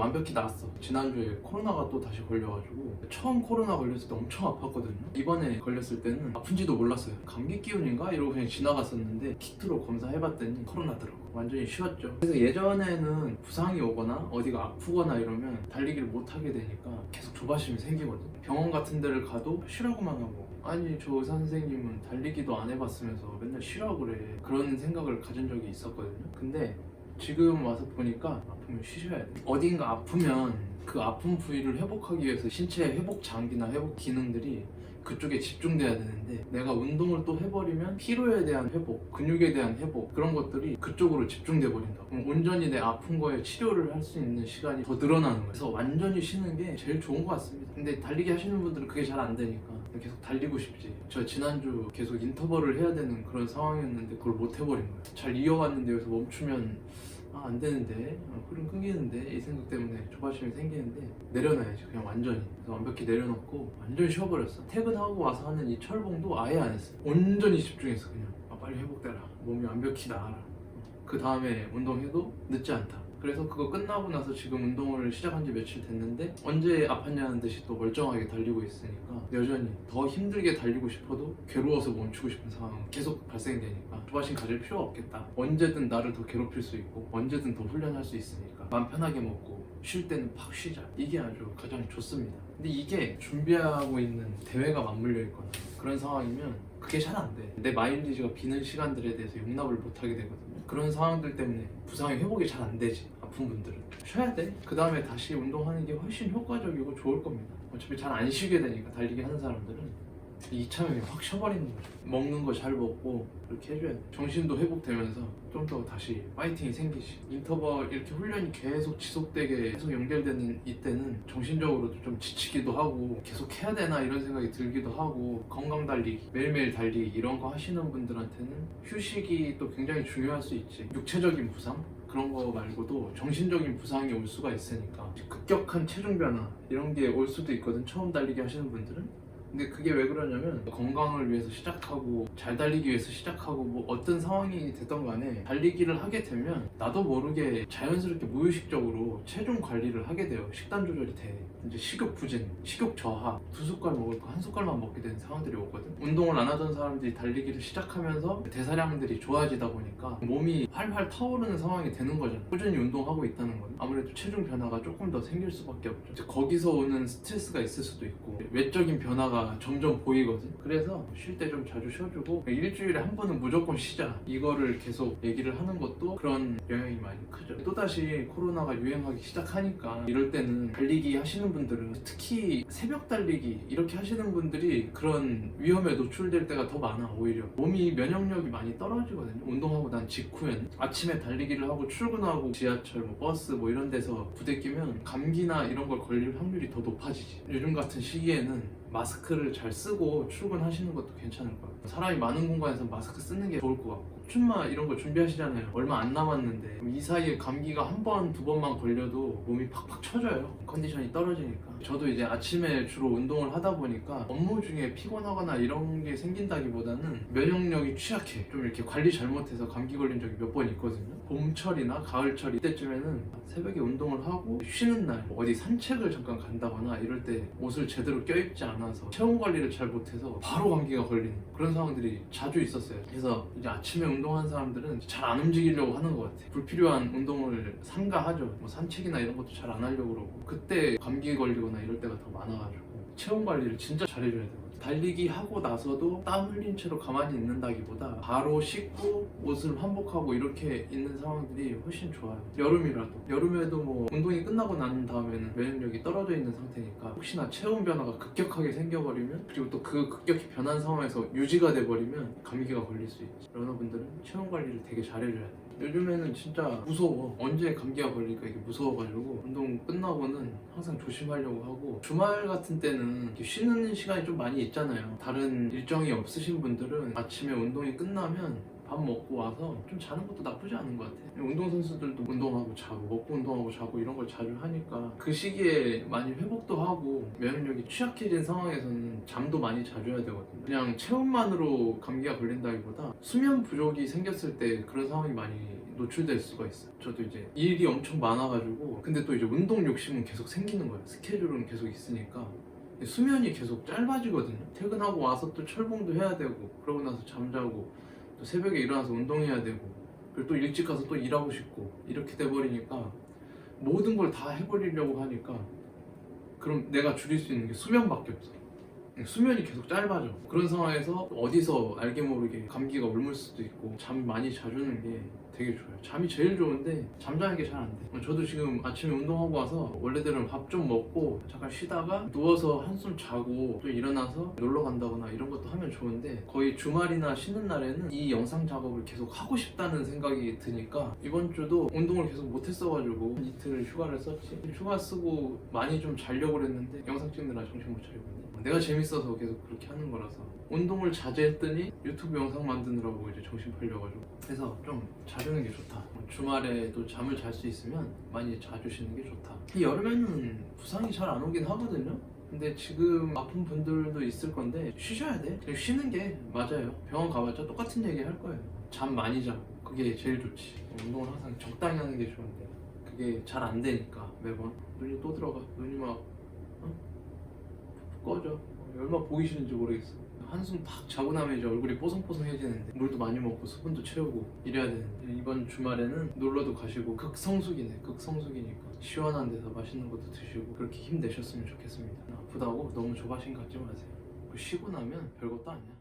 완벽히 나았어. 지난주에 코로나가 또 다시 걸려가지고 처음 코로나 걸렸을 때 엄청 아팠거든요. 이번에 걸렸을 때는 아픈지도 몰랐어요. 감기 기운인가 이러고 그냥 지나갔었는데 키트로 검사해봤더니 코로나더라고. 완전히 쉬웠죠. 그래서 예전에는 부상이 오거나 어디가 아프거나 이러면 달리기를 못 하게 되니까 계속 조바심이 생기거든. 병원 같은 데를 가도 쉬라고만 하고 아니 저 의사 선생님은 달리기도 안 해봤으면서 맨날 쉬라고 그래 그런 생각을 가진 적이 있었거든요. 근데 지금 와서 보니까 아프면 쉬셔야 돼. 어딘가 아프면 그 아픈 부위를 회복하기 위해서 신체 회복 장기나 회복 기능들이 그쪽에 집중돼야 되는데 내가 운동을 또 해버리면 피로에 대한 회복, 근육에 대한 회복 그런 것들이 그쪽으로 집중돼 버린다. 그럼 온전히 내 아픈 거에 치료를 할 수 있는 시간이 더 늘어나는 거예요. 그래서 완전히 쉬는 게 제일 좋은 것 같습니다. 근데 달리기 하시는 분들은 그게 잘 안 되니까 계속 달리고 싶지. 저 지난주 계속 인터벌을 해야 되는 그런 상황이었는데 그걸 못 해버린 거예요. 잘 이어갔는데 여기서 멈추면 아, 안 되는데, 어, 흐름 끊기는데, 이 생각 때문에 조바심이 생기는데, 내려놔야지, 그냥 완전히. 완벽히 내려놓고, 완전히 쉬어버렸어. 퇴근하고 와서 하는 이 철봉도 아예 안 했어. 온전히 집중했어, 그냥. 아, 빨리 회복되라. 몸이 완벽히 나아라. 그 다음에 운동해도 늦지 않다. 그래서 그거 끝나고 나서 지금 운동을 시작한 지 며칠 됐는데 언제 아팠냐는 듯이 또 멀쩡하게 달리고 있으니까 여전히 더 힘들게 달리고 싶어도 괴로워서 멈추고 싶은 상황은 계속 발생되니까 조바심 가질 필요가 없겠다. 언제든 나를 더 괴롭힐 수 있고 언제든 더 훈련할 수 있으니까 마음 편하게 먹고 쉴 때는 팍 쉬자 이게 아주 가장 좋습니다 근데 이게 준비하고 있는 대회가 맞물려 있거나 그런 상황이면 그게 잘 안 돼. 내 마일리지가 비는 시간들에 대해서 용납을 못 하게 되거든요. 그런 상황들 때문에 부상의 회복이 잘 안 되지. 아픈 분들은 쉬어야 돼. 그 다음에 다시 운동하는 게 훨씬 효과적이고 좋을 겁니다. 어차피 잘 안 쉬게 되니까 달리기 하는 사람들은 이참에 확 쉬어버리는 거죠. 먹는 거 잘 먹고 그렇게 해줘야 돼. 정신도 회복되면서 좀 더 다시 파이팅이 생기지. 인터벌 이렇게 훈련이 계속 지속되게 계속 연결되는 이때는 정신적으로도 좀 지치기도 하고 계속 해야 되나 이런 생각이 들기도 하고 건강 달리기, 매일매일 달리기 이런 거 하시는 분들한테는 휴식이 또 굉장히 중요할 수 있지. 육체적인 부상? 그런 거 말고도 정신적인 부상이 올 수가 있으니까 급격한 체중 변화 이런 게 올 수도 있거든 처음 달리기 하시는 분들은 근데 그게 왜 그러냐면 건강을 위해서 시작하고 잘 달리기 위해서 시작하고 뭐 어떤 상황이 됐던 간에 달리기를 하게 되면 나도 모르게 자연스럽게 무의식적으로 체중 관리를 하게 돼요. 식단 조절이 돼. 이제 식욕 부진, 식욕 저하 두 숟갈 먹을 거 한 숟갈만 먹게 되는 상황들이 오거든. 운동을 안 하던 사람들이 달리기를 시작하면서 대사량들이 좋아지다 보니까 몸이 활활 타오르는 상황이 되는 거잖아. 꾸준히 운동하고 있다는 건 아무래도 체중 변화가 조금 더 생길 수밖에 없죠. 거기서 오는 스트레스가 있을 수도 있고 외적인 변화가 점점 보이거든 그래서 쉴 때 좀 자주 쉬어주고 일주일에 한 번은 무조건 쉬자 이거를 계속 얘기를 하는 것도 그런 영향이 많이 크죠. 또다시 코로나가 유행하기 시작하니까 이럴 때는 달리기 하시는 분들은 특히 새벽 달리기 이렇게 하시는 분들이 그런 위험에 노출될 때가 더 많아 오히려. 몸이 면역력이 많이 떨어지거든요. 운동하고 난 직후엔 아침에 달리기를 하고 출근하고 지하철 뭐 버스 뭐 이런 데서 부대끼면 감기나 이런 걸 걸릴 확률이 더 높아지지. 요즘 같은 시기에는 마스크를 잘 쓰고 출근하시는 것도 괜찮을 것 같아요. 사람이 많은 공간에서 마스크 쓰는 게 좋을 것 같고 춘마 이런 거 준비하시잖아요. 얼마 안 남았는데 이 사이에 감기가 한 번, 두 번만 걸려도 몸이 팍팍 쳐져요. 컨디션이 떨어지니까. 저도 이제 아침에 주로 운동을 하다 보니까 업무 중에 피곤하거나 이런 게 생긴다기보다는 면역력이 취약해. 좀 이렇게 관리 잘못해서 감기 걸린 적이 몇 번 있거든요. 봄철이나 가을철 이때쯤에는 새벽에 운동을 하고 쉬는 날 어디 산책을 잠깐 간다거나 이럴 때 옷을 제대로 껴입지 않아서 체온 관리를 잘 못해서 바로 감기가 걸리는 그런 상황들이 자주 있었어요. 그래서 이제 아침에 운동하는 사람들은 잘 안 움직이려고 하는 것 같아요. 불필요한 운동을 삼가하죠. 뭐 산책이나 이런 것도 잘 안 하려고 그러고 그때 감기 걸리거나 이럴 때가 더 많아가지고 체온 관리를 진짜 잘해줘야 돼요. 달리기 하고 나서도 땀 흘린 채로 가만히 있는다기보다 바로 씻고 옷을 환복하고 이렇게 있는 상황들이 훨씬 좋아요. 여름이라도 여름에도 뭐 운동이 끝나고 난 다음에는 면역력이 떨어져 있는 상태니까 혹시나 체온 변화가 급격하게 생겨버리면 그리고 또 그 급격히 변한 상황에서 유지가 돼버리면 감기가 걸릴 수 있지. 러너분들은 체온 관리를 되게 잘해줘야 돼. 요즘에는 진짜 무서워. 언제 감기가 걸릴까 이게 무서워가지고 운동 끝나고는 항상 조심하려고 하고 주말 같은 때는 쉬는 시간이 좀 많이 있잖아요. 다른 일정이 없으신 분들은 아침에 운동이 끝나면 밥 먹고 와서 좀 자는 것도 나쁘지 않은 것 같아요. 운동선수들도 운동하고 자고 먹고 운동하고 자고 이런 걸 자주 하니까 그 시기에 많이 회복도 하고 면역력이 취약해진 상황에서는 잠도 많이 자줘야 되거든요. 그냥 체온만으로 감기가 걸린다기보다 수면 부족이 생겼을 때 그런 상황이 많이 노출될 수가 있어요. 저도 이제 일이 엄청 많아가지고 근데 또 이제 운동 욕심은 계속 생기는 거예요. 스케줄은 계속 있으니까 수면이 계속 짧아지거든요. 퇴근하고 와서 또 철봉도 해야 되고 그러고 나서 잠자고 또 새벽에 일어나서 운동해야 되고 그리고 또 일찍 가서 또 일하고 싶고 이렇게 돼버리니까 모든 걸 다 해버리려고 하니까 그럼 내가 줄일 수 있는 게 수면밖에 없어. 수면이 계속 짧아져. 그런 상황에서 어디서 알게 모르게 감기가 옮을 수도 있고 잠이 많이 자주는 게 되게 좋아요. 잠이 제일 좋은데 잠자는 게 잘 안 돼. 저도 지금 아침에 운동하고 와서 원래대로는 밥좀 먹고 잠깐 쉬다가 누워서 한숨 자고 또 일어나서 놀러 간다거나 이런 것도 하면 좋은데 거의 주말이나 쉬는 날에는 이 영상 작업을 계속 하고 싶다는 생각이 드니까 이번 주도 운동을 계속 못 했어가지고 이틀 휴가를 썼지. 휴가 쓰고 많이 좀 자려고 그랬는데 영상 찍느라 정신 못 차리고 있네. 내가 재밌어서 계속 그렇게 하는 거라서. 운동을 자제했더니 유튜브 영상 만드느라고 이제 정신 팔려가지고. 그래서 좀 자주는 게 좋다. 주말에도 잠을 잘 수 있으면 많이 자주 쉬는 게 좋다. 이 여름에는 부상이 잘 안 오긴 하거든요. 근데 지금 아픈 분들도 있을 건데 쉬셔야 돼. 그냥 쉬는 게 맞아요. 병원 가봤자 똑같은 얘기 할 거예요. 잠 많이 자고 그게 제일 좋지. 운동을 항상 적당히 하는 게 좋은데 그게 잘 안 되니까 매번. 눈이 또 들어가. 눈이 막 꺼져. 얼마 싫은지 모르겠어. 한숨 탁 자고 나면 이제 얼굴이 뽀송뽀송해지는데 물도 많이 먹고 수분도 채우고 이래야 되는데 이번 주말에는 놀러도 가시고 극성수기네 극성수기니까 시원한 데서 맛있는 것도 드시고 그렇게 힘내셨으면 좋겠습니다 아프다고 너무 조바심 갖지 마세요 쉬고 나면 별것도 아니야